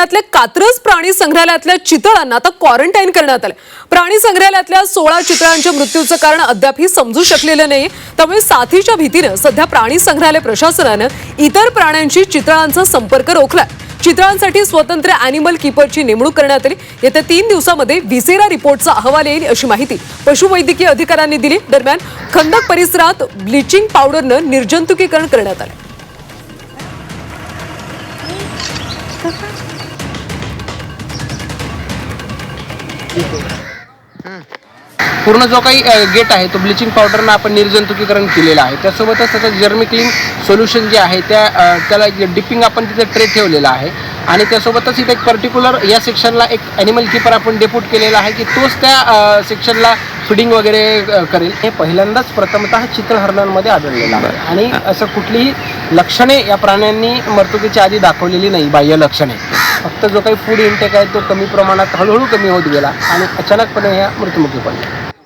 पुण्यातल्या कात्रज प्राणी संग्रहालयातल्या चितळांना आता क्वारंटाईन करण्यात आलं प्राणी संग्रहालयातल्या सोळा चितळांच्या मृत्यूचं कारण अद्यापही समजू शकलेलं नाही. त्यामुळे साथीच्या भीतीनं सध्या प्राणी संग्रहालय प्रशासनानं इतर प्राण्यांशी चितळांचा संपर्क रोखला चितळांसाठी स्वतंत्र अॅनिमल किपरची नेमणूक करण्यात आली. येत्या तीन दिवसामध्ये व्हिसेरा रिपोर्टचा अहवाल येईल अशी माहिती पशुवैद्यकीय अधिकाऱ्यांनी दिली. दरम्यान खंदक परिसरात ब्लिचिंग पावडरनं निर्जंतुकीकरण करण्यात आलं पूर्ण जो काही गेट आहे तो ब्लिचिंग पावडरनं आपण निर्जंतुकीकरण केलेलं आहे. त्यासोबतच त्याचं जर्मी क्लीन सोल्युशन जे आहे त्या त्याला डिपिंग आपण तिथे ट्रे ठेवलेला आहे. आणि त्यासोबतच इथे एक पर्टिक्युलर या सेक्शनला एक ॲनिमल किपर आपण डेप्यूट केलेला आहे की तोच त्या सेक्शनला फिडिंग वगैरे करेल. हे पहिल्यांदाच प्रथमतः चित्रहरणांमध्ये आढळलेलं आहे. आणि असं कुठलीही लक्षणे या प्राण्यांनी मर्तुकीच्या आधी दाखवलेली नाही बाह्य लक्षणे. फक्त जो काही फूड इंटेक आहे तो कमी प्रमाणात हळूहळू कमी होत गेला आणि अचानकपणे ह्या मृत्युमुखी पडल्या